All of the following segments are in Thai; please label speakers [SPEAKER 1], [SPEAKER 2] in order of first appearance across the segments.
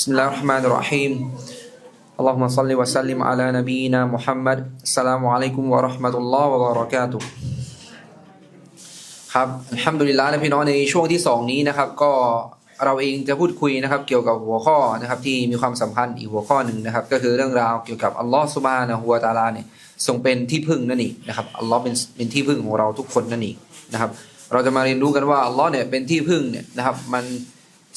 [SPEAKER 1] بسم الله الرحمن الرحيم اللهم صل وسلم على نبينا محمد السلام عليكم ورحمة الله وبركاته ครับอัลฮัมดุลิลลาห์นะพี่น้องในช่วงที่สองนี้นะครับ ก็เราเองจะพูดคุยนะครับ เกี่ยวกับหัวข้อนะครับ ที่มีความสัมพันธ์อีกหัวข้อหนึ่งนะครับ ก็คือเรื่องราวเกี่ยวกับอัลลอฮ์ซุบฮานะฮูวะตะอาลาเนี่ยทรงเป็นที่พึ่งนั่นเองนะครับอัลลอฮ์เป็นเป็นที่พึ่งของเราทุกคนนั่นเองนะครับ เราจะมาเรียนรู้กันว่าอัลลอฮ์เนี่ยเป็นที่พึ่งเนี่ยนะครับ มัน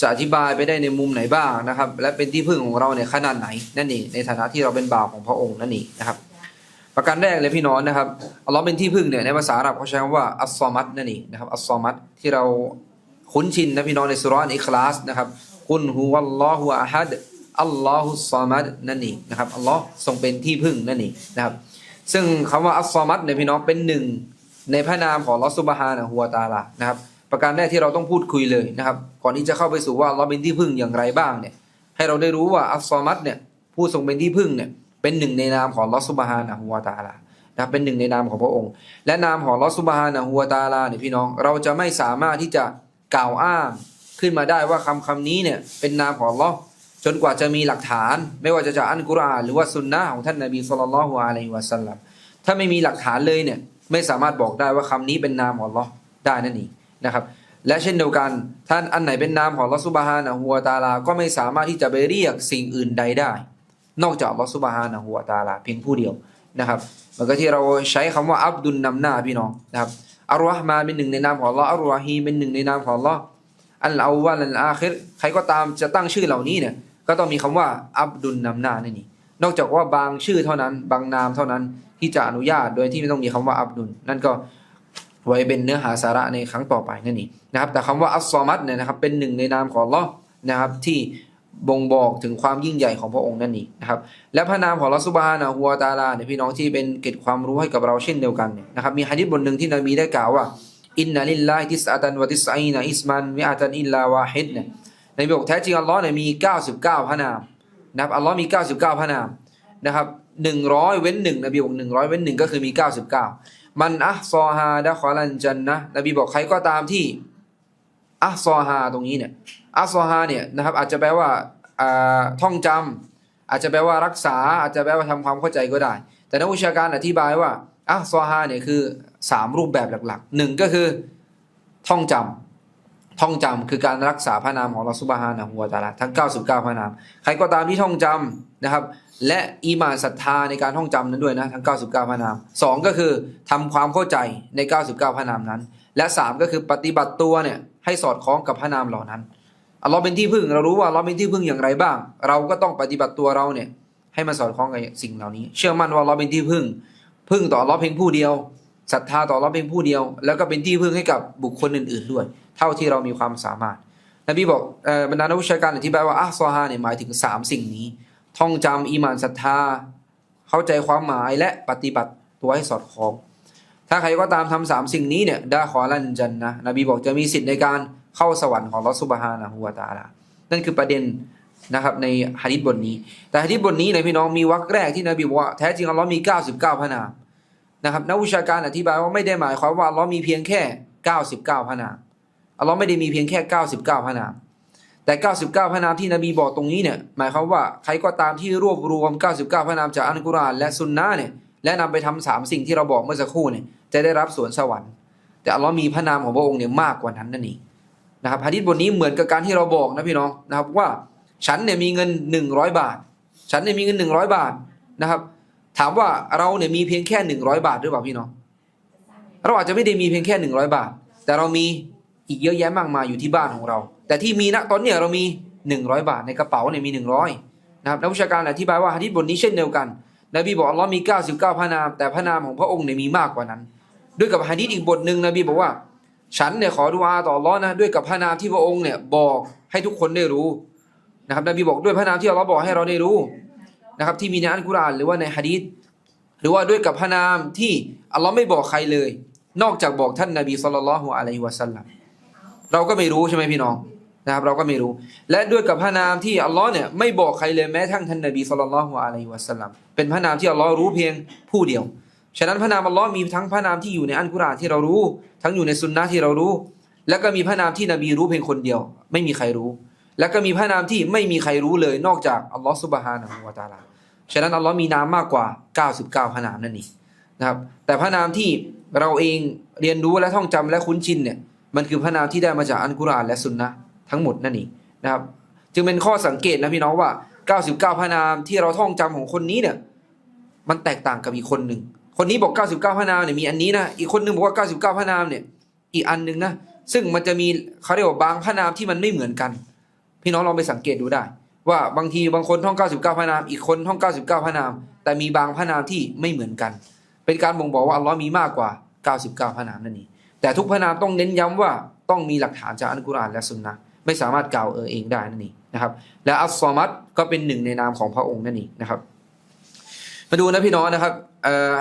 [SPEAKER 1] จะอธิบายไปได้ในมุมไหนบ้างนะครับ และเป็นที่พึ่งของเราเนี่ยขนาดไหนนั่นเองในฐานะที่เราเป็นบ่าวของพระองค์นั่นเองนะครับ ประการแรกเลยพี่น้องนะครับอัลลอฮ์เป็นที่พึ่งเนี่ยในภาษาอาหรับเขาใช้คำว่าอัสซอมัดนั่นเองนะครับอัสซอมัดที่เราคุ้นชินนะพี่น้องในสุราอนอิคลาสนะครับกุนฮุวัลลอฮุอะฮัดอัลลอฮุซอมัดนั่นเองนะครับอัลลอฮ์ทรงเป็นที่พึ่งนั่นเองนะครับ ซึ่งคำว่าอัสซอมัดเนี่ยพี่น้องเป็นหนึ่งในพระนามของลอสุบฮานะฮัวตาลานะครับ ประการแรกที่เราต้องพูดคุยเลยนะครับ ก่อนที่จะเข้าไปสู่ว่าอัลอเป็นที่พึ่งอย่างไรบ้างเนี่ยให้เราได้รู้ว่าอัสซอมัดเนี่ยผู้ทรงเป็นที่พึ่งเนี่ยเป็นหนึ่งในนามของลอสุบฮานะฮัวะตาลานะครับเป็นหนึ่งในนามของพระองค์ และนามของลอสุบฮานะฮัวะตาลาเนี่ยพี่น้องเราจะไม่สามารถที่จะกล่าวอ้างขึ้นมาได้ว่าคำคำนี้เนี่ยเป็นนามของลอจนกว่าจะมีหลักฐาน ไม่ว่าจะจากอัลกุรอานหรือว่าสุนนะของท่านนบีสุลต่านละฮ์อะลัยฮิวะสัลลัมถ้าไม่มีหลักฐานเลยเนี่ยไม่สามารถบอกได้ว่าคำนี้เป็นนามของลอได้นั่นเอง นะครับ และเช่นเดียวกัน ท่านอันไหนเป็นนามของลอสุบฮานะฮัวตาลา ก็ไม่สามารถที่จะไปเรียกสิ่งอื่นใดได้ นอกจากลอสุบฮานะฮัวตาลาเพียงผู้เดียวนะครับมันก็ที่เราใช้คำว่าอับดุลนำหน้าพี่น้องนะครับอัลลอฮ์มาเป็นหนึ่งในนามของลออัลลอฮีเป็นหนึ่งในนามของลออันลอาวะลัลอาคิรใครก็ตามจะตั้งชื่อเหล่านี้เนี่ยก็ต้องมีคำว่าอับดุลนำหน้านั่นนี่นอกจากว่าบางชื่อเท่านั้น บางนามเท่านั้นที่จะอนุญาตโดยที่ไม่ต้องมีคำว่าอับดุลนั่นก็ ไว้เป็นเนื้อหาสาระในครั้งต่อไปนั่นเองนะครับแต่คำว่าอัสซอมัดเนี่ยนะครับเป็นหนึ่งในนามของลอนะครับที่บ่งบอกถึงความยิ่งใหญ่ของพระองค์นั่นเองนะครับและพระนามของลอฮ์ซุบานะฮูวตาลาเนี่ยพี่น้องที่เป็นเกร็ดความรู้ให้กับเราเช่นเดียวกันเนี่ยนะครับมีฮะดิษบทหนึ่งที่นบีได้กล่าวว่าอินนัลิลลาฮิติสอะตันวะติสไอนะอิสมันวิอะตันอิลลาวาฮิดเนี่ยในบอกแท้จริงอัลลอฮ์เนี่ยมี 99 พระนามนะครับอัลลอฮ์มี 99 พระนามนะครับ100 เว้น1นบีบอก100 เว้น1ก็คือมี 99 มันอัซอฮาดะคอลันจันนะนบีบอกใครก็ตามที่อัซอฮาตรงนี้เนี่ยอัซอฮาเนี่ยนะครับอาจจะแปลว่าอ่าท่องจำอาจจะแปลว่ารักษา อาจจะแปลว่าทำความเข้าใจก็ได้ แต่นักวิชาการอธิบายว่าอัซอฮาเนี่ยคือสามรูปแบบหลักๆหนึ่งก็คือท่องจำ ท่องจำคือการรักษาพระนามของลอสุบฮานะฮูวตาลาทั้ง 99 พระนาม ใครก็ตามที่ท่องจำนะครับ และอีมานศรัทธาในการท่องจำนั้นด้วยนะทั้ง 99 พระนามสองก็คือทำความเข้าใจใน 99 พระนามนั้น และสามก็คือปฏิบัติตัวเนี่ยให้สอดคล้องกับพระนามเหล่านั้นอัลลอฮ์เป็นที่พึ่งเรารู้ว่าอัลลอฮ์เป็นที่พึ่งอย่างไรบ้าง เราก็ต้องปฏิบัติตัวเราเนี่ยให้มันสอดคล้องกับสิ่งเหล่านี้ เชื่อมั่นว่าอัลลอฮ์เป็นที่พึ่ง พึ่งต่ออัลลอฮ์เพียงผู้เดียวศรัทธาต่ออัลลอฮ์เพียงผู้เดียว แล้วก็เป็นที่พึ่งให้กับบุคคลอื่น ๆด้วย เท่าที่เรามีความสามารถ นบีบอกบรรดานักวิชาการอธิบายว่าอัลซอฮาเนี่ยหมายถึงสามสิ่งนี้ ท่องจำอีมานศรัทธา เข้าใจความหมายและปฏิบัติตัวให้สอดคล้อง ถ้าใครก็ตามทำสามสิ่งนี้เนี่ยดาขอลันจันนะนบีบอกจะมีสิทธิ์ในการเข้าสวรรค์ของลอสุบฮานะฮูวะตาลานั่นคือประเด็นนะครับในฮะดิษบทนี้ แต่ฮะดิษบทนี้เนี่ยพี่น้องมีวรรคแรกที่นบีบอกว่าแท้จริงอัลลอฮ์มี 99 พระนามนะครับนักวิชาการอธิบายว่าไม่ได้หมายความว่าอัลลอฮ์มีเพียงแค่ 99 พระนาม อัลลอฮ์ไม่ได้มีเพียงแค่ 99 พระนาม แต่ 99 พระนามที่นบีบอกตรงนี้เนี่ยหมายความว่าใครก็ตามที่รวบรวม 99 พระนามจากอัลกุรอานและซุนนะเนี่ยและนำไปทำสามสิ่งที่เราบอกเมื่อสักครู่เนี่ยจะได้รับสวนสวรรค์ แต่อัลลอฮ์มีพระนามของพระองค์เนี่ยมากกว่านั้นนั่นเองนะครับฮะดิษบทนี้เหมือนกับการที่เราบอกนะพี่น้องนะครับว่าฉันเนี่ยมีเงิน 100 บาท ฉันเนี่ยมีเงิน 100 บาทนะครับ ถามว่าเราเนี่ยมีเพียงแค่ 100 บาทหรือเปล่าพี่น้องเราอาจจะไม่ได้มีเพียงแค่ 100 บาท แต่เรามี อีกเยอะแยะมากมายอยู่ที่บ้านของเรา แต่ที่มีณตอนเนี้ยเรามี 100 บาทในกระเป๋าเนี่ยมี 100นะครับนักวิชาการอธิบายว่าฮะดิษบทนี้เช่นเดียวกัน นบีบอกอัลลอฮ์มี 99 พระนาม แต่พระนามของพระองค์เนี่ยมีมากกว่านั้น ด้วยกับฮะดิษอีกบทหนึ่งนบีบอกว่า ฉันเนี่ยขอดุอาต่ออัลลอฮ์นะด้วยกับพระนามที่พระองค์เนี่ยบอกให้ทุกคนได้รู้นะครับนบีบอกด้วยพระนามที่อัลลอฮ์บอกให้เราได้รู้นะครับที่มีในอัลกุรอานหรือว่าในฮะดีษหรือว่าด้วยกับพระนามที่อัลลอฮ์ไม่บอกใครเลย นอกจากบอกท่านนบีสุลต่านละฮ์อะลัยฮิวะสัลลัม เราก็ไม่รู้ใช่ไหมพี่น้องนะครับเราก็ไม่รู้ และด้วยกับพระนามที่อัลลอฮ์เนี่ยไม่บอกใครเลยแม้ทั้งท่านนบีสุลต่านละฮ์อะลัยฮิวะสัลลัมเป็นพระนามที่อัลลอฮ์รู้เพียงผู้เดียว ฉะนั้นพระนามอัลลอฮ์มีทั้งพระนามที่อยู่ในอัลกุรอานที่เรารู้ ทั้งอยู่ในสุนนะที่เรารู้ แล้วก็มีพระนามที่นบีรู้เพียงคนเดียว ไม่มีใครรู้ แล้วก็มีพระนามที่ไม่มีใครรู้เลยนอกจากอัลลอฮฺซุบฮานะฮูวะตาลาฉะนั้นอัลลอฮ์มีนามมากกว่า 99 พระนามนั่นเองนะครับแต่พระนามที่เราเองเรียนรู้และท่องจำและคุ้นชินเนี่ย มันคือพระนามที่ได้มาจากอัลกุรอานและสุนนะทั้งหมดนั่นเองนะครับ จึงเป็นข้อสังเกตนะพี่น้องว่า 99 พระนามที่เราท่องจำของคนนี้เนี่ย มันแตกต่างกับอีกคนหนึ่ง คนนี้บอก 99 พระนามเนี่ยมีอันนี้นะ อีกคนหนึงบอกว่า 99 พระนามเนี่ย อีกอันหนึ่งนะ ซึ่งมันจะมีเขาเรียกว่าบางพระนามที่มันไม่เหมือนกัน พี่น้องลองไปสังเกตดูได้ ว่าบางทีบางคนท่อง 99 พระนาม อีกคนท่อง 99 พระนาม แต่มีบางพระนามที่ไม่เหมือนกัน เป็นการบ่งบอกว่าอัลลอฮ์มีมากกว่า 99 พระนามนั่นเอง แต่ทุกพระนามต้องเน้นย้ำว่าต้องมีหลักฐานจากอัลกุรอานและสุนนะไม่สามารถกล่าวเออเองได้นั่นเองนะครับ และอัลซอมัดก็เป็นหนึ่งในนามของพระองค์นั่นเองนะครับ มาดูนะพี่น้องนะครับ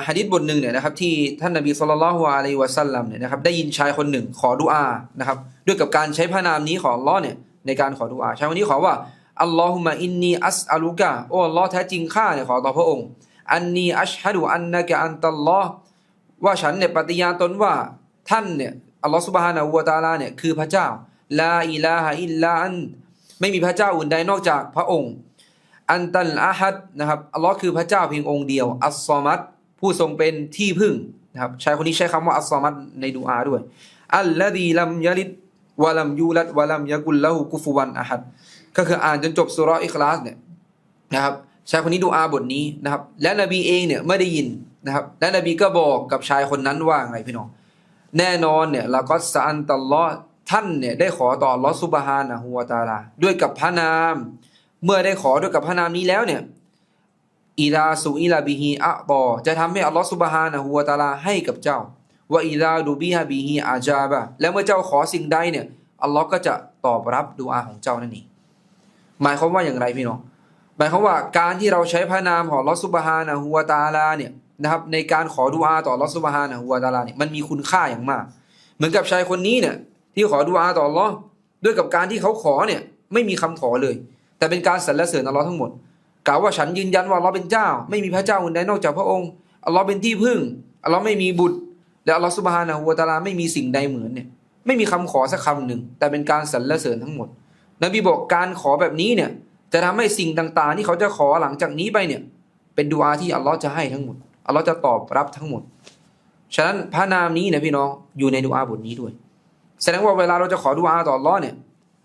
[SPEAKER 1] ฮะดิษบทหนึ่งเนี่ยนะครับที่ท่านนบีสุลต่านละฮ์อะลัยวะสัลลัมเนี่ยนะครับได้ยินชายคนหนึ่งขอดุอานะครับด้วยกับการใช้พระนามนี้ของลอเนี่ยในการขอดุอาชายคนนี้ขอว่าอัลลอฮุมะอินนีอัสอาลุกะโอ้ลอแท้จริงข้าเนี่ยขอต่อพระองค์ อันนีอัชฮะดุอันนะกะอันตัลลอฮ์ว่าฉันเนี่ยปฏิญาณตนว่า ท่านเนี่ยอัลลอฮ์ซุบฮานะฮูวะตาลาเนี่ยคือพระเจ้าลาอิลาฮะอิลลาอันไม่มีพระเจ้าอื่นใดนอกจากพระองค์ อันตัลอาฮัดนะครับอัลลอฮ์คือพระเจ้าเพียงองค์เดียว อัสซอมัดผู้ทรงเป็นที่พึ่งนะครับชายคนนี้ใช้คำว่าอัสซอมัดในดูอาด้วย อัลลอดีลัมยาลิดวะลัมยูลัดวะลัมยะกุลละหูกุฟุวันอะฮัดก็คืออ่านจนจบสุรอิคลาสเนี่ยนะครับชายคนนี้ดูอาบทนี้นะครับ และนบีเองเนี่ยไม่ได้ยินนะครับ และนบีก็บอกกับชายคนนั้นว่าไงพี่น้อง แน่นอนเนี่ยเราก็สอันตัลลอท่านเนี่ยได้ขอต่ออัลลอฮ์ซุบฮานะฮูวะตาลาด้วยกับพระนาม เมื่อได้ขอด้วยกับพระนามนี้แล้วเนี่ยอีลาสุอีลาบิฮีอะบอจะทำให้อัลลอฮ์ซุบฮานะฮูวะตาลาให้กับเจ้าว่าอีลาดูบิฮะบิฮีอาจาบะและเมื่อเจ้าขอสิ่งใดเนี่ยอัลลอฮ์ก็จะตอบรับดูอาของเจ้านั่นเองหมายความว่าอย่างไรพี่น้องหมายความว่าการที่เราใช้พระนามของอัลลอฮ์ซุบฮานะฮูวะตาลาเนี่ย นะครับในการขอดูอาต่ออัลลอฮ์ซุบฮานะฮูวะตาลาเนี่ยมันมีคุณค่าอย่างมาก เหมือนกับชายคนนี้เนี่ยที่ขอดูอาต่ออัลอด้วยกับการที่เขาขอเนี่ยไม่มีคำขอเลย แต่เป็นการสรรเสริญอัลลอฮ์ทั้งหมดกล่าวว่าฉันยืนยันว่าอัลลอฮ์เป็นเจ้า ไม่มีพระเจ้าอื่นใดนอกจากพระองค์อัลลอฮ์เป็นที่พึ่งอัลลอฮ์ไม่มีบุตร และอัลลอฮ์ซุบฮานะฮูวะตาลาไม่มีสิ่งใดเหมือนเนี่ยไม่มีคำขอสักคำหนึ่ง แต่เป็นการสรรเสริญทั้งหมด นบีบอกการขอแบบนี้เนี่ยจะทำให้สิ่งต่างๆ ที่เขาจะขอหลังจากนี้ไปเนี่ยเป็นดูอาที่อัลลอฮ์จะให้ทั้งหมด อัลลอฮ์จะตอบรับทั้งหมด ฉะนั้นพระนามนี้นี่ยพี่น้องอยู่ในดูอาบทนี้ด้วย แสดงว่าเวลาเราจะขอดูอาต่ออัลลอฮ์เนี่ย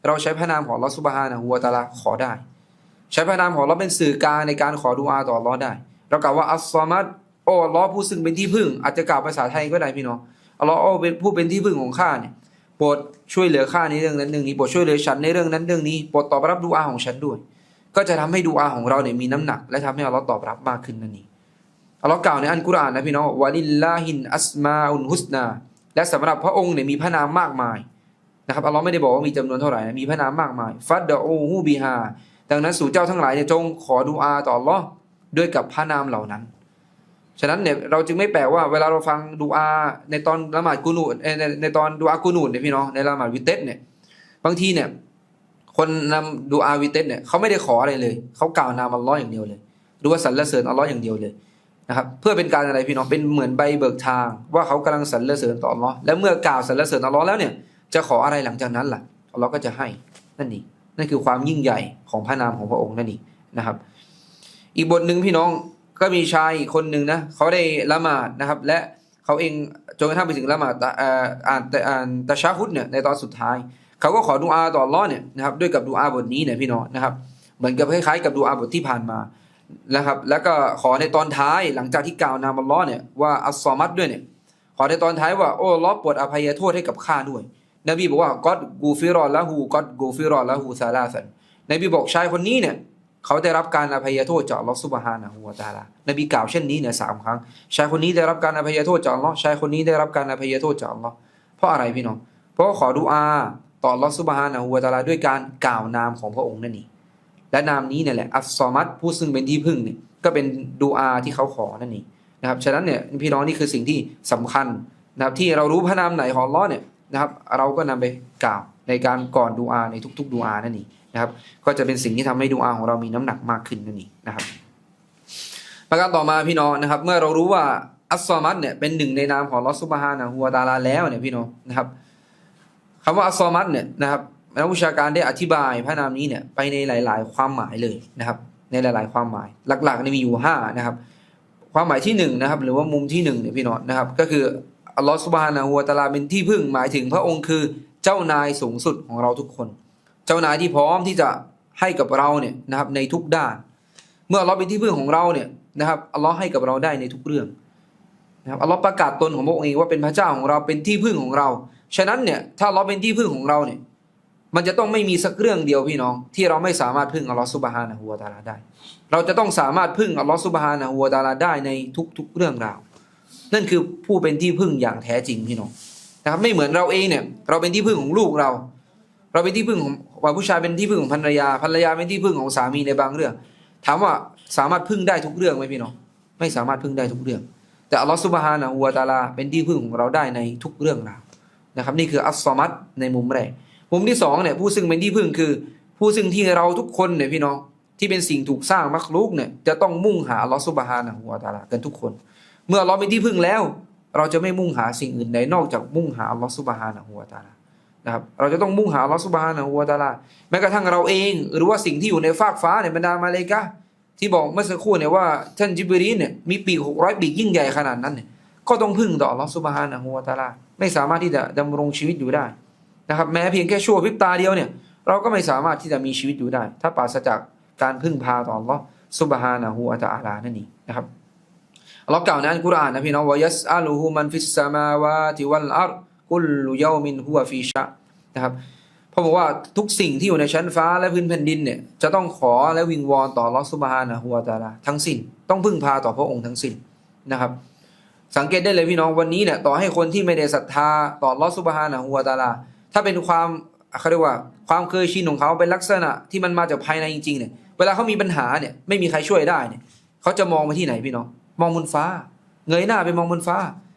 [SPEAKER 1] เราใช้พระนามของอัลลอฮ์ซุบฮานะฮูวะตาลาขอได้ ใช้พระนามของเราเป็นสื่อกลางในการขอดูอาต่ออัลลอฮ์ได้ เรากล่าวว่าอัลซอมัดโอ้อัลลอฮ์ผู้ซึ่งเป็นที่พึ่ง อาจจะกล่าวภาษาไทยก็ได้พี่น้องอัลลอฮ์โอ้เป็นผู้เป็นที่พึ่งของข้าเนี่ยโปรดช่วยเหลือข้าในเรื่องนั้นเรื่องนี้โปรดช่วยเหลือฉันในเรื่องนั้นเรื่องนี้โปรดตอบรับดูอาของฉันด้วย ก็จะทำให้ดูอาของเราเนี่ยมีน้ำหนัก และทำให้อัลลอฮ์ตอบรับมากขึ้นนั่นเอง อัลลอฮ์กล่าวในอันกุรอานนะพี่น้องวะลิลลาฮินอัสมาอุนฮุสนาและสำหรับพระองค์เนี่ยมีพระนามมากมายนะครับอัลลอฮ์ไม่ได้บอกว่ามีจำนวนเท่าไหร่นะมีพระนามมากมาย ฟัดดะอูฮูบิฮาดังนั้นสู่เจ้าทั้งหลายเนี่ยจงขอดูอาต่ออัลลอฮ์ด้วยกับพระนามเหล่านั้น ฉะนั้นเนี่ยเราจึงไม่แปลกว่าเวลาเราฟังดูอาในตอนละหมาดกูนูดในในตอนดูอากูนูดเนี่ยพี่น้องในละหมาดวิเตสเนี่ยบางทีเนี่ยคนนำดูอาวิเตสเนี่ยเขาไม่ได้ขออะไรเลย เขากล่าวนามอัลลอฮ์อย่างเดียวเลยหรือว่าสรรเสริญอัลลอฮ์อย่างเดียวเลย นะครับเพื่อเป็นการอะไรพี่น้องเป็นเหมือนใบเบิกทาง ว่าเขากำลังสรรเสริญต่ออัลลอฮ์และเมื่อกล่าวสรรเสริญอัลลอฮ์แล้วเนี่ยจะขออะไรหลังจากนั้นล่ะอัลลอฮ์ก็จะให้นั่นเองนั่นคือความยิ่งใหญ่ของพระนามของพระองค์นั่นเองนะครับ อีกบทหนึ่งพี่น้องก็มีชายอีกคนหนึ่งนะเขาได้ละหมาดนะครับ และเขาเองจนกระทั่งไปถึงละหมาดตะเอ่านแต่อ่านตะชาฮุดเนี่ยในตอนสุดท้าย เขาก็ขอดูอาต่ออัลลอฮ์เนี่ยนะครับด้วยกับดูอาบทนี้เนี่ยพี่น้องนะครับ เหมือนกับคล้ายๆกับดูอาบทที่ผ่านมา นะครับ แล้วก็ขอในตอนท้ายหลังจากที่กล่าวนามอัลลอฮ์เนี่ยว่าอัสซอมัดด้วยเนี่ยขอในตอนท้ายว่าโอ้ลอโปรดอภัยโทษให้กับข้าด้วย นบีบอกว่าก็กูฟิรอละหูก็กูฟิรอละหูซาลาสันนบีบอกชายคนนี้เนี่ยเขาได้รับการอภัยโทษจากลอฮ์ซุบฮานะฮูวะตาลานบีกล่าวเช่นนี้เนี่ยสามครั้ง ชายคนนี้ได้รับการอภัยโทษจากลอชายคนนี้ได้รับการอภัยโทษจากลอเพราะอะไรพี่น้อง เพราะขอดุอาต่อลอฮ์ซุบฮานะฮูวะตาลาด้วยการกล่าวนามของพระองค์นั่นเอง และนามนี้เนี่ยแหละอัสซอมัดผู้ซึ่งเป็นที่พึ่งเนี่ยก็เป็นดูอาที่เขาขอนั่นเองนะครับฉะนั้นเนี่ยพี่น้องนี่คือสิ่งที่สำคัญนะครับที่เรารู้พระนามไหนของลลอเนี่ยนะครับเราก็นำไปกล่าวในการก่อนดูอาในทุก ๆ ดูอานั่นเองนะครับก็จะเป็นสิ่งที่ทำให้ดูอาของเรามีน้ำหนักมากขึ้นนั่นเองนะครับประการต่อมาพี่น้องนะครับ เมื่อเรารู้ว่าอัสซอมัดเนี่ยเป็นหนึ่งในนามของลอสุบฮานะฮูวตาลาแล้วเนี่ยพี่น้องนะครับคำว่าอัสซอมัดเนี่ยนะครับ นักวิชาการได้อธิบายพระนามนี้เนี่ยไปในหลาย ๆ ความหมายเลยนะครับ ในหลาย ๆ ความหมาย หลักๆนี่มีอยู่ห้านะครับ ความหมายที่หนึ่งนะครับ หรือว่ามุมที่หนึ่งเนี่ยพี่น้องนะครับ ก็คืออัลลอฮฺสุบฮานะฮูวะตาลาเป็นที่พึ่งหมายถึงพระองค์คือเจ้านายสูงสุดของเราทุกคน เจ้านายที่พร้อมที่จะให้กับเราเนี่ยนะครับในทุกด้าน เมื่ออัลลอฮ์เป็นที่พึ่งของเราเนี่ยนะครับอัลลอฮ์ให้กับเราได้ในทุกเรื่องนะครับอัลลอฮ์ประกาศตนของพระองค์เองว่าเป็นพระเจ้าของเราเป็นที่พึ่งของเรา ฉะนั้นเนี่ยถ้าอัลลอฮ์เป็นที่พึ่งของเราเนี่ย มันจะต้องไม่มีสักเรื่องเดียวพี่น้อง ที่เราไม่สามารถพึ่งอัลลอฮ์ซุบฮานะฮูวะตาลาได้ เราจะต้องสามารถพึ่งอัลลอฮ์ซุบฮานะฮูวะตาลาได้ในทุก ๆ เรื่องราว นั่นคือผู้เป็นที่พึ่งอย่างแท้จริงพี่น้องนะครับไม่เหมือนเราเองเนี่ยเราเป็นที่พึ่งของลูกเรา เราเป็นที่พึ่งของว่าผู้ชายเป็นที่พึ่งของภรรยาภรรยาเป็นที่พึ่งของสามีในบางเรื่อง ถามว่าสามารถพึ่งได้ทุกเรื่องไหมพี่น้องไม่สามารถพึ่งได้ทุกเรื่อง แต่อัลลอฮ์ซุบฮานะฮูวะตาลาเป็นที่พึ่งของเราได้ในทุกเรื่องราวนะครับ นี่คืออัสซอมัตในมุมแรก มุมที่สองเนี่ยผู้ซึ่งเป็นที่พึ่งคือ ผู้ซึ่งที่เราทุกคนเนี่ยพี่น้องที่เป็นสิ่งถูกสร้างมักลุกเนี่ยจะต้องมุ่งหาลอฮ์ซุบฮานะฮูวตาลากันทุกคน เมื่อเราเป็นที่พึ่งแล้ว เราจะไม่มุ่งหาสิ่งอื่นใดนอกจากมุ่งหาลอฮ์ซุบฮานะฮูวตาลานะครับเราจะต้องมุ่งหาลอฮ์ซุบฮานะฮูวตาลาแม้กระทั่งเราเอง หรือว่าสิ่งที่อยู่ในฟากฟ้าในบรรดามาเลกะที่บอกเมื่อสักครู่เนี่ยว่าท่านจิบรีนเนี่ยมีปีกหกร้อยปีกยิ่งใหญ่ขนาดนั้นเนี่ยก็ต้องพึ่งต่อลอฮ์ซุบฮานะฮูวตาลาไม่สามารถที่จะดำรงชีวิตอยู่ได้ นะครับแม้เพียงแค่ชั่วพริบตาเดียวเนี่ยเราก็ไม่สามารถที่จะมีชีวิตอยู่ได้ ถ้าปราศจากการพึ่งพาต่อ Allah ซุบฮานะฮูวะตอาลานั่นเองนะครับอัลลอฮ์กล่าวในอัลกุรอานนะพี่น้องว่ายัสอัลูฮูมันฟิสสมาวาติวัลอัรกุลลุยามินฮุวฟีชะนะครับเพราะบอกว่าทุกสิ่งที่อยู่ในชั้นฟ้าและพื้นแผ่นดินเนี่ยจะต้องขอและวิงวอนต่อ Allah ซุบฮานะฮูวะตอาลาทั้งสิ้น ต้องพึ่งพาต่อพระองค์ทั้งสิ้นนะครับ สังเกตได้เลยพี่น้องวันนี้เนี่ยต่อให้คนที่ไม่ได้ศรัทธาต่อลอสุบฮานะฮูวตอาลา ถ้าเป็นความเขาเรียกว่าความเคยชินของเขาเป็นลักษณะที่มันมาจากภายในจริงๆเนี่ยเวลาเขามีปัญหาเนี่ยไม่มีใครช่วยได้เนี่ยเขาจะมองไปที่ไหนพี่น้องมองบนฟ้า เงยหน้าไปมองบนฟ้า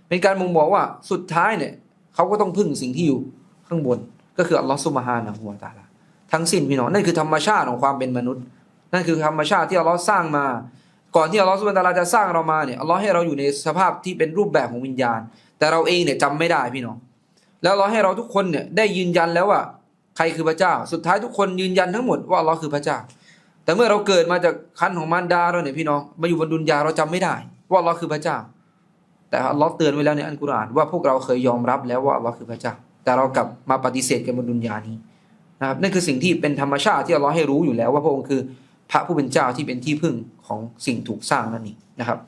[SPEAKER 1] เป็นการมองบอกว่าสุดท้ายเนี่ยเขาก็ต้องพึ่งสิ่งที่อยู่ข้างบนก็คืออัลลอฮฺซุบฮานะฮูวะตาลาทั้งสิ้นพี่น้องนั่นคือธรรมชาติของความเป็นมนุษย์ นั่นคือธรรมชาติที่อัลลอฮ์สร้างมา ก่อนที่อัลลอฮฺสุบฮานะฮูวะตาลาจะสร้างเรามาเนี่ยอัลลอฮ์ให้เราอยู่ในสภาพที่เป็นรูปแบบของวิญญาณ แต่เราเองเนี่ยจำไม่ได้พี่น้อง แล้วเราให้เราทุกคนเนี่ยได้ยืนยันแล้วว่า ใครคือพระเจ้า สุดท้ายทุกคนยืนยันทั้งหมดว่าอัลลอฮ์คือพระเจ้า แต่เมื่อเราเกิดมาจากคันของมารดาเราเนี่ยพี่น้องมาอยู่บนดุนยาเราจำไม่ได้ ว่าอัลลอฮ์คือพระเจ้า แต่อัลลอฮ์เตือนไว้แล้วในอัลกุรอานว่าพวกเราเคยยอมรับแล้วว่าอัลลอฮ์คือพระเจ้า แต่เรากลับมาปฏิเสธกันบนดุนยานี้นะครับนั่นคือสิ่งที่เป็นธรรมชาติที่อัลลอให้รู้อยู่แล้วว่าพระองค์คือพระผู้เป็นเจ้าที่เป็นที่พึ่งของสิ่งถูกสร้างนั่นเองนะครับ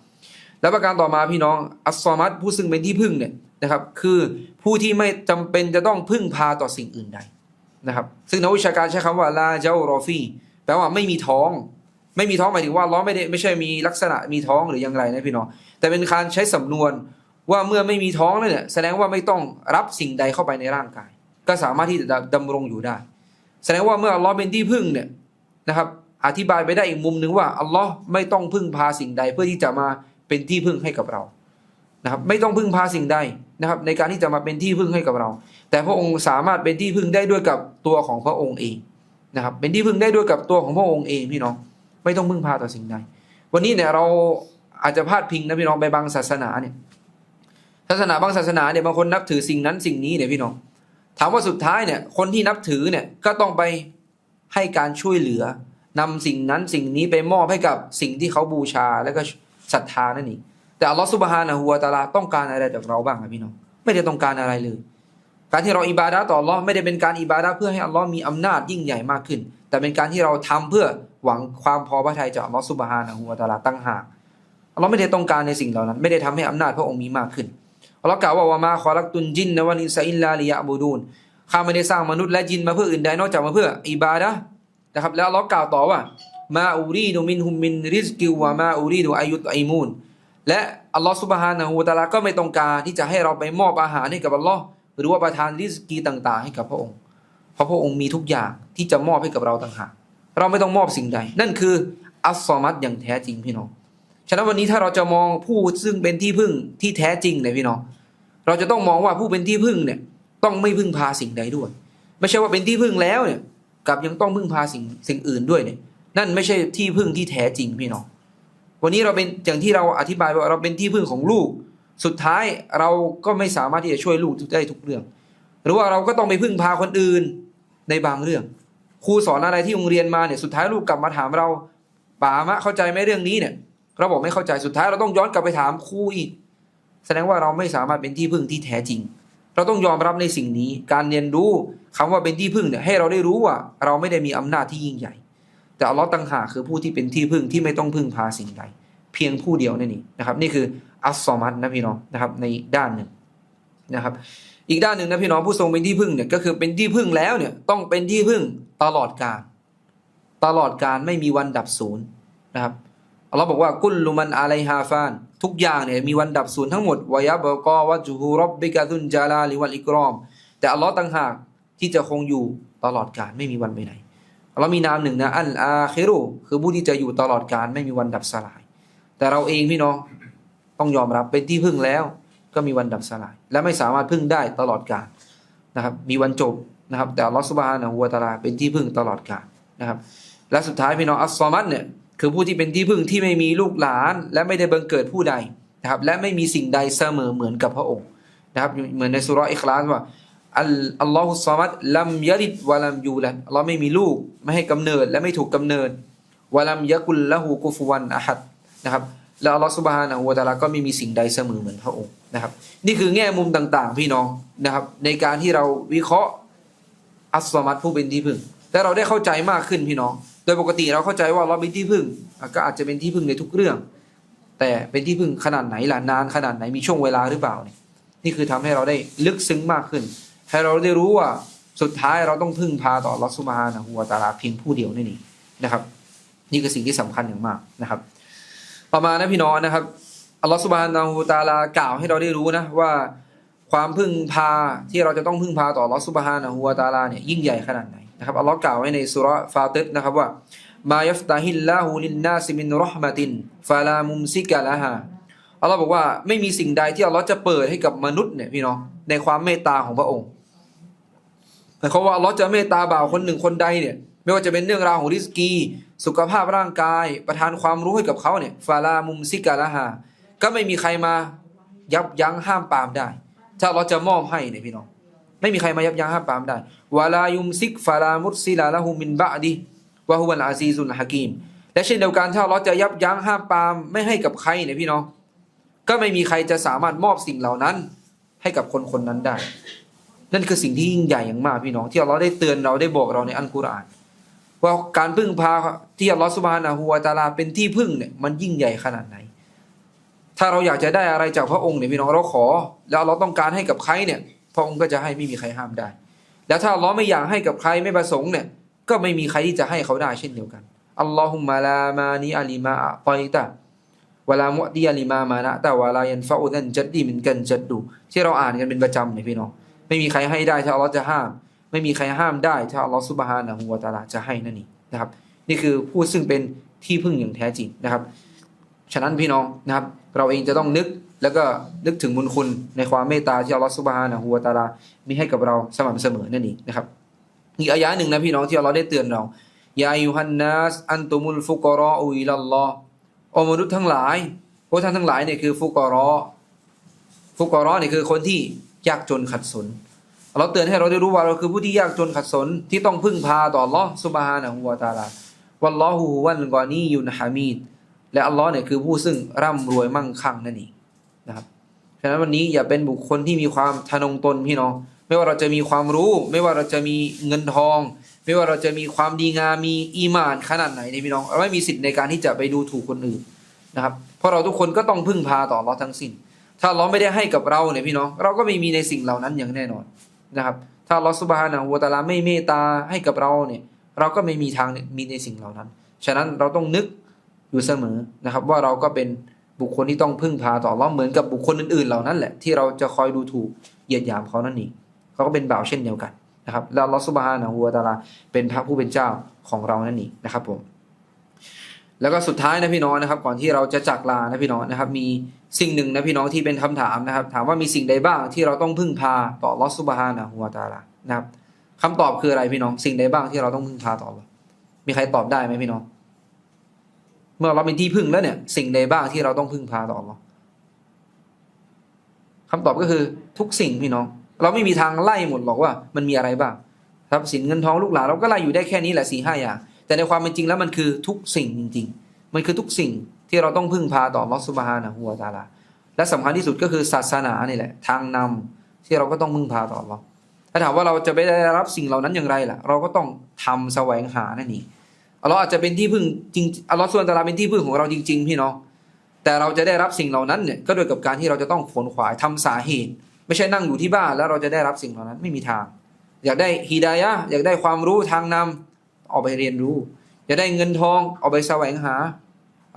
[SPEAKER 1] แล้วประการต่อมาพี่น้องอัสซอมัตผู้ซึ่งเป็นที่พึ่งเนี่ย นะครับ คือผู้ที่ไม่จำเป็นจะต้องพึ่งพาต่อสิ่งอื่นใดนะครับ ซึ่งนักวิชาการใช้คำว่าลาเจ้ารอฟีแปลว่าไม่มีท้อง ไม่มีท้องหมายถึงว่าล้อไม่ได้ไม่ใช่มีลักษณะมีท้องหรือยังไรนะพี่น้องแต่เป็นการใช้สำนวนว่าเมื่อไม่มีท้องนั่นเนี่ยแสดงว่าไม่ต้องรับสิ่งใดเข้าไปในร่างกาย ก็สามารถที่จะดำรงอยู่ได้ แสดงว่าเมื่ออัลลอฮ์เป็นที่พึ่งเนี่ยนะครับอธิบายไปได้อีกมุมหนึ่งว่าอัลลอฮ์ไม่ต้องพึ่งพาสิ่งใดเพื่อที่จะมาเป็นที่พึ่งให้กับเรา นะครับไม่ต้องพึ่งพาสิ่งใดนะครับในการที่จะมาเป็นที่พึ่งให้กับเรา แต่พระองค์สามารถเป็นที่พึ่งได้ด้วยกับตัวของพระองค์เองนะครับเป็นที่พึ่งได้ด้วยกับตัวของพระองค์เองพี่น้องไม่ต้องพึ่งพาต่อสิ่งใด วันนี้เนี่ยเราอาจจะพลาดพิงนะพี่น้องไปบางศาสนาเนี่ยศาสนาบางศาสนาเนี่ยบางคนนับถือสิ่งนั้นสิ่งนี้เนี่ยพี่น้อง ถามว่าสุดท้ายเนี่ยคนที่นับถือเนี่ยก็ต้องไปให้การช่วยเหลือนำสิ่งนั้นสิ่งนี้ไปมอบให้กับสิ่งที่เขาบูชาแล้วก็ศรัทธานั่นเอง แต่อัลลอฮฺสุบฮานะฮูวะตาลาต้องการอะไรจากเราบ้างครับพี่น้องไม่ได้ต้องการอะไรเลย การที่เราอิบาดะต่ออัลลอฮ์ไม่ได้เป็นการอิบาดะเพื่อให้อัลลอฮ์มีอำนาจยิ่งใหญ่มากขึ้น แต่เป็นการที่เราทำเพื่อหวังความพอพระทัยจากอัลลอฮ์สุบฮานะฮูวะตาลาตั้งหากอัลลอฮ์ไม่ได้ต้องการในสิ่งเหล่านั้น ไม่ได้ทำให้อำนาจพระองค์มีมากขึ้นอัลลอฮ์กล่าวว่าวามาขอรักตุนจินนะวันอินซาอิลลาลิยะบูดูนข้าไม่ได้สร้างมนุษย์และจินมาเพื่ออื่นใดนอกจากมาเพื่ออิบาดะห์นะครับแล้วอัลลอฮ์กล่าวต่อว่ามาอูรีดูมินฮุมมินริสกิวะมาอูรีดูอายุตไอมูน และอัลลอฮ์ซุบฮานะฮูตาลาก็ไม่ต้องการที่จะให้เราไปมอบอาหารให้กับอัลลอฮ์หรือว่าประทานริสกีต่างๆ ให้กับพระองค์ เพราะพระองค์มีทุกอย่างที่จะมอบให้กับเราต่างหากเราไม่ต้องมอบสิ่งใด นั่นคืออัสซอมัตอย่างแท้จริงพี่น้องฉะนั้นวันนี้ถ้าเราจะมองผู้ซึ่งเป็นที่พึ่งที่แท้จริงเนี่ยพี่น้องเราจะต้องมองว่าผู้เป็นที่พึ่งเนี่ยต้องไม่พึ่งพาสิ่งใดด้วย ไม่ใช่ว่าเป็นที่พึ่งแล้วเนี่ยกับยังต้องพึ่งพาสิ่งสิ่งอื่นด้วยเนี่ยนั่นไม่ใช่ที่พึ่งที่แท้จริงพี่น้อง วันนี้เราเป็นอย่างที่เราอธิบายว่าเราเป็นที่พึ่งของลูก สุดท้ายเราก็ไม่สามารถที่จะช่วยลูกได้ทุกเรื่อง หรือว่าเราก็ต้องไปพึ่งพาคนอื่นในบางเรื่อง ครูสอนอะไรที่โรงเรียนมาเนี่ยสุดท้ายลูกกลับมาถามเราป๋ามะเข้าใจไหมเรื่องนี้เนี่ยเราบอกไม่เข้าใจสุดท้ายเราต้องย้อนกลับไปถามครูอีก แสดงว่าเราไม่สามารถเป็นที่พึ่งที่แท้จริง เราต้องยอมรับในสิ่งนี้ การเรียนรู้คำว่าเป็นที่พึ่งเนี่ยให้เราได้รู้ว่า เราไม่ได้มีอำนาจที่ยิ่งใหญ่ แต่อัลลอฮ์ตังหาคือผู้ที่เป็นที่พึ่งที่ไม่ต้องพึ่งพาสิ่งใด เพียงผู้เดียวนั่นเองนะครับ นี่คืออัสซอมัตนะพี่น้องนะครับในด้านหนึ่งนะครับ อีกด้านหนึ่งนะพี่น้องผู้ทรงเป็นที่พึ่งเนี่ยก็คือเป็นที่พึ่งแล้วเนี่ยต้องเป็นที่พึ่งตลอดกาลตลอดการไม่มีวันดับศูนย์นะครับอัลลอฮ์บอกว่ากุลลุมันอะไลฮาฟาน ทุกอย่างเนี่ยมีวันดับศูนย์ทั้งหมดวายะบกอวะจูฮูรบบิกะตุนจาลาลิวัลอิกรอม แต่อัลลอฮ์ต่างหากที่จะคงอยู่ตลอดกาลไม่มีวันไปไหน อัลลอฮ์มีนามหนึ่งนะอัลอาคิรุคือผู้ที่จะอยู่ตลอดกาลไม่มีวันดับสลาย แต่เราเองพี่น้องต้องยอมรับเป็นที่พึ่งแล้ว ก็มีวันดับสลาย และไม่สามารถพึ่งได้ตลอดกาลนะครับ มีวันจบนะครับ แต่ลอสบานะฮูวตาลาเป็นที่พึ่งตลอดกาลนะครับ และสุดท้ายพี่น้องอัสซอมัตเนี่ยคือผู้ที่เป็นที่พึ่งที่ไม่มีลูกหลาน และไม่ได้บังเกิดผู้ใดนะครับ และไม่มีสิ่งใดเสมอเหมือนกับพระองค์นะครับ เหมือนในสุรอิคลาสว่า อัลอัลลอฮุสซอมัตลัมยะลิดวะลัมยูลัดอัลลอฮ์ไม่มีลูกไม่ให้กำเนิดและไม่ถูกกำเนิดวะลัมยะกุลละหูกุฟวันอะฮัดนะครับแล้วอัลลอฮฺสุบฮานะฮูวะตาลาก็ไม่มีสิ่งใดเสมอเหมือนพระองค์นะครับ นี่คือแง่มุมต่างๆ พี่น้องนะครับ ในการที่เราวิเคราะห์อัสซอมัตผู้เป็นที่พึ่งแต่เราได้เข้าใจมากขึ้นพี่น้อง โดยปกติเราเข้าใจว่าเราเป็นที่พึ่ง ก็อาจจะเป็นที่พึ่งในทุกเรื่อง แต่เป็นที่พึ่งขนาดไหนล่ะนานขนาดไหนมีช่วงเวลาหรือเปล่าเนี่ยนี่คือทำให้เราได้ลึกซึ้งมากขึ้น ให้เราได้รู้ว่าสุดท้ายเราต้องพึ่งพาต่อลอสุบฮานะฮูวะตาลาเพียงผู้เดียวนี่นี่นะครับ นี่คือสิ่งที่สำคัญอย่างมากนะครับต่อมานะพี่น้องนะครับอัลลอฮฺสุบฮานาหูตะอาลากล่าวให้เราได้รู้นะว่าความพึ่งพาที่เราจะต้องพึ่งพาต่อลอสุบฮานะฮูวะตาลาเนี่ยยิ่งใหญ่ขนาดไหนนะครับอัลลอฮ์กล่าวไว้ในสุราะห์ฟาติรนะครับว่ามายัฟตาฮิลลาหูลินนาซิมินรหมะตินฟาลามุมซิกะละฮาอัลลอฮ์บอกว่าไม่มีสิ่งใดที่อัลลอฮ์จะเปิดให้กับมนุษย์เนี่ยพี่น้องในความเมตตาของพระองค์ แต่เขามว่าอัลลอฮ์จะเมตตาบ่าวคนหนึ่งคนใดเนี่ย ไม่ว่าจะเป็นเรื่องราวของริสกี สุขภาพร่างกาย ประทานความรู้ให้กับเขาเนี่ยฟาลามุมซิกาละฮาก็ไม่มีใครมายับยั้งห้ามปามได้ ถ้าเราจะมอบให้เนี่ยพี่น้อง ไม่มีใครมายับยั้งห้ามปามได้วาลายุมซิกฟาลามุตซิลาละหูมินบะดีวะฮุวัลอาซีซุลฮะกีมและเช่นเดียวกันถ้าเราจะยับยั้งห้ามปามไม่ให้กับใครเนี่ยพี่น้อง ก็ไม่มีใครจะสามารถมอบสิ่งเหล่านั้น ให้กับคนคนนั้นได้ นั่นคือสิ่งที่ยิ่งใหญ่อย่างมากพี่น้อง ที่เราได้เตือนเราได้บอกเราในอัลกุรอานว่าการพึ่งพาที่อัลลอฮฺสุบฮานะฮูวะตาลาเป็นที่พึ่งเนี่ยมันยิ่งใหญ่ขนาดไหน ถ้าเราอยากจะได้อะไรจากพระองค์เนี่ยพี่น้องเราขอ แล้วเราต้องการให้กับใครเนี่ย พระองค์ก็จะให้ไม่มีใครห้ามได้ แล้วถ้าเราไม่อยากให้กับใครไม่ประสงค์เนี่ย ก็ไม่มีใครที่จะให้เขาได้เช่นเดียวกันอัลลอฮุมะลามานีอาลิมาอะตอยตะวลามุอดีอาลิมามานะแต่วลายันฟาอุนันจัดดีมันกันจัดดูที่เราอ่านกันเป็นประจำเนี่ยพี่น้อง ไม่มีใครให้ได้ถ้าอัลลอฮ์จะห้าม ไม่มีใครห้ามได้ถ้าอัลลอฮ์ซุบฮานะฮูวะตาลาจะให้นั่นเองนะครับ นี่คือผู้ซึ่งเป็นที่พึ่งอย่างแท้จริงนะครับ ฉะนั้นพี่น้องนะครับ เราเองจะต้องนึกแล้วก็นึกถึงบุญคุณในความเมตตาที่อัลลอฮ์ซุบฮานะฮูวะตาลามีให้กับเราสม่ำเสมอนั่นเองนะครับอีกอายะหนึ่งนะพี่น้องที่อัลลอฮ์ได้เตือนเรายายูฮันนัสอันตุมุลฟุกรออุอิลัลลอฮ์โอมนุษย์ทั้งหลายพวกท่านทั้งหลายเนี่ยคือฟุกรอฟุกรอเนี่ยคือคนที่ ยากจนขัดสนเราเตือนให้เราได้รู้ว่าเราคือผู้ที่ยากจนขัดสนที่ต้องพึ่งพาต่อลอฮ์ซุบฮานะฮูวะตาลาวัลลอฮุฮุวันกอนียุนฮามีดและอัลลอฮ์เนี่ยคือผู้ซึ่งร่ำรวยมั่งคั่งนั่นเองนะครับฉะนั้นวันนี้อย่าเป็นบุคคลที่มีความทะนงตนพี่น้อง ไม่ว่าเราจะมีความรู้ ไม่ว่าเราจะมีเงินทอง ไม่ว่าเราจะมีความดีงามมีอีมานขนาดไหนในพี่น้องเราไม่มีสิทธิ์ในการที่จะไปดูถูกคนอื่นนะครับ เพราะเราทุกคนก็ต้องพึ่งพาต่ออัลลอฮ์ทั้งสิ้น ถ้าเราไม่ได้ให้กับเราเนี่ยพี่น้องเราก็ไม่มีในสิ่งเหล่านั้นอย่างแน่นอนนะครับ ถ้าอัลลอฮ์ซุบฮานะฮูวตาลาไม่เมตตาให้กับเราเนี่ยเราก็ไม่มีทางมีในสิ่งเหล่านั้น ฉะนั้นเราต้องนึกอยู่เสมอนะครับ ว่าเราก็เป็นบุคคลที่ต้องพึ่งพาต่ออัลลอฮ์เหมือนกับบุคคลอื่นๆเหล่านั้นแหละที่เราจะคอยดูถูกเหยียดหยามเขานั่นเองเขาก็เป็นบ่าวเช่นเดียวกันนะครับแล้วอัลอฮ์ซุบฮานะฮูวตาลาเป็นพระผู้เป็นเจ้าของเรานั่นเองนะครับผมแล้วก็สุดท้ายนะพี่น้องนะครับ ก่อนที่เราจะจากลานะพี่น้องนะครับ มี สิ่งหนึ่งนะพี่น้องที่เป็นคำถามนะครับ ถามว่ามีสิ่งใดบ้างที่เราต้องพึ่งพาต่อลอสุบฮานะฮูวตาลานะครับคำตอบคืออะไรพี่น้อง สิ่งใดบ้างที่เราต้องพึ่งพาต่อมีใครตอบได้ไหมพี่น้อง เมื่อเราเป็นที่พึ่งแล้วเนี่ย สิ่งใดบ้างที่เราต้องพึ่งพาต่อ Allah คำตอบก็คือทุกสิ่งพี่น้อง เราไม่มีทางไล่หมดหรอกว่า มันมีอะไรบ้างทรัพย์สินเงินทองลูกหลานเราก็ไล่อยู่ได้แค่นี้แหละสี่ห้าอย่างแต่ในความเป็นจริงแล้วมันคือทุกสิ่งจริง ๆ มันคือทุกสิ่ง ที่เราต้องพึ่งพาต่อลอสุบฮานะฮัวตาลาและสำคัญที่สุดก็คือศาสนานี่แหละ ทางนำที่เราก็ต้องพึ่งพาต่อเราถ้าถามว่าเราจะไปได้รับสิ่งเหล่านั้นอย่างไรล่ะ เราก็ต้องทำแสวงหานั่นเองอัลลอฮ์อาจจะเป็นที่พึ่งจริงอัลลอฮ์ส่วนตาลาเป็นที่พึ่งของเราจริง ๆ พี่น้องแต่เราจะได้รับสิ่งเหล่านั้นเนี่ยก็โดยกับการที่เราจะต้องขวนขวายทำสาเหตุ ไม่ใช่นั่งอยู่ที่บ้านแล้วเราจะได้รับสิ่งเหล่านั้นไม่มีทาง อยากได้ฮีดายะอยากได้ความรู้ทางนำออกไปเรียนรู้ อยากได้เงินทองเอาไปแสวงหา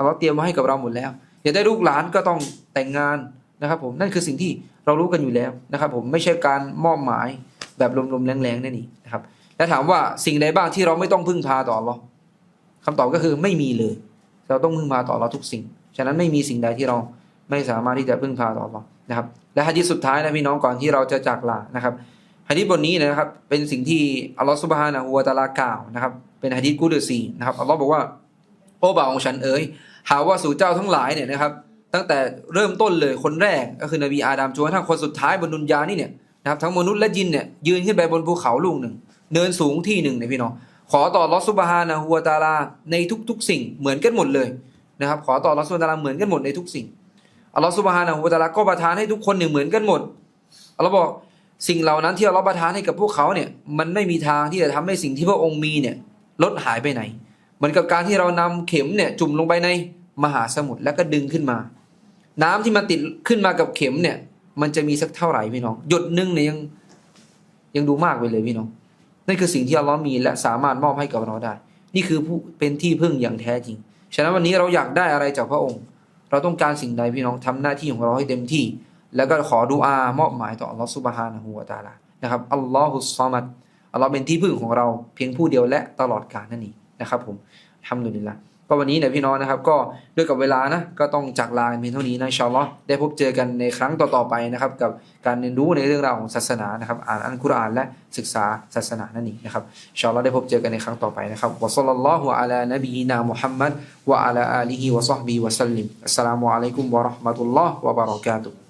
[SPEAKER 1] อัลลอฮ์เตรียมมาให้กับเราหมดแล้วอยากได้ลูกหลานก็ต้องแต่งงานนะครับ ผมนั่นคือสิ่งที่เรารู้กันอยู่แล้วนะครับ ผมไม่ใช่การมอบหมายแบบลมๆแรงๆนั่นนี่นะครับและถามว่าสิ่งใดบ้างที่เราไม่ต้องพึ่งพาต่ออัลลอฮ์คำตอบก็คือไม่มีเลย เราต้องพึ่งพาต่อเราทุกสิ่ง ฉะนั้นไม่มีสิ่งใดที่เราไม่สามารถที่จะพึ่งพาต่อเรานะครับ และฮะดีษสุดท้ายนะพี่น้องก่อนที่เราจะจากลานะครับฮะดีษบทนี้นะครับ เป็นสิ่งที่อัลลอฮฺสุบฮานะฮูวะตะอาลากล่าวนะครับ เป็นฮะดีษกุดซีนะครับอัลลอฮ์บอกว่าโอ้บ่าวของฉันเอ๋ย หาว่าสู่เจ้าทั้งหลายเนี่ยนะครับ ตั้งแต่เริ่มต้นเลยคนแรกก็คือนบีอาดัมจนกระทั่งคนสุดท้ายบนดุนยานี่เนี่ยนะครับทั้งมนุษย์และยินเนี่ยยืนขึ้นไปบนภูเขาลูกหนึ่ง เนินสูงที่หนึ่งเนี่ยพี่น้องขอต่อลอสุบฮานะฮูวตาลาในทุก ๆ สิ่งเหมือนกันหมดเลยนะครับ ขอต่อลอสุบฮานะฮูวตาลาเหมือนกันหมดในทุกสิ่งอัลลอฮฺสุบฮานะฮูวตาลาก็ประทานให้ทุกคนเนี่ยเหมือนกันหมดอัลลอฮ์บอกสิ่งเหล่านั้นที่อัลลอฮ์ประทานให้กับพวกเขาเนี่ยมันไม่มีทางที่จะทำให้สิ่งที่พระองค์มีเนี่ยลดหายไปไหน เหมือนกับการที่เรานำเข็มเนี่ยจุ่มลงไปในมหาสมุทรแล้วก็ดึงขึ้นมา น้ำที่มันติดขึ้นมากับเข็มเนี่ย มันจะมีสักเท่าไหร่พี่น้อง หยดหนึงเนี่ยยังยังดูมากไปเลยพี่น้อง นั่นคือสิ่งที่อัลลอฮ์มีและสามารถมอบให้กับเราได้ นี่คือผู้เป็นที่พึ่งอย่างแท้จริง ฉะนั้นวันนี้เราอยากได้อะไรจากพระองค์ เราต้องการสิ่งใดพี่น้องทำหน้าที่ของเราให้เต็มที่ แล้วก็ขอดุอามอบหมายต่ออัลลอฮ์ซุบฮานะฮูวะตาลานะครับอัลลอฮุสซามัดอัลลอฮ์เป็นที่พึ่งของเราเพียงผู้เดียวและตลอดกาลนั่นเอง นะครับผมทำดุลิละก็วันนี้เนี่ยพี่น้องนะครับ ก็ด้วยกับเวลานะก็ต้องจากลากันเพียงเท่านี้นะชาอัลลอฮ์ได้พบเจอกันในครั้งต่อๆไปนะครับ กับการเรียนรู้ในเรื่องราวของศาสนานะครับ อ่านอัลกุรอานและศึกษาศาสนานั่นเองนะครับชาอัลลอฮ์ได้พบเจอกันในครั้งต่อไปนะครับวะซัลลัลลอฮุอะลานบีนามุฮัมมัดวะอะลาอาลีฮิวะซอฮบิวะซัลลิมอัสสลามุอะลัยกุมวะเราะห์มะตุลลอฮ์วะบะเราะกาตุฮ์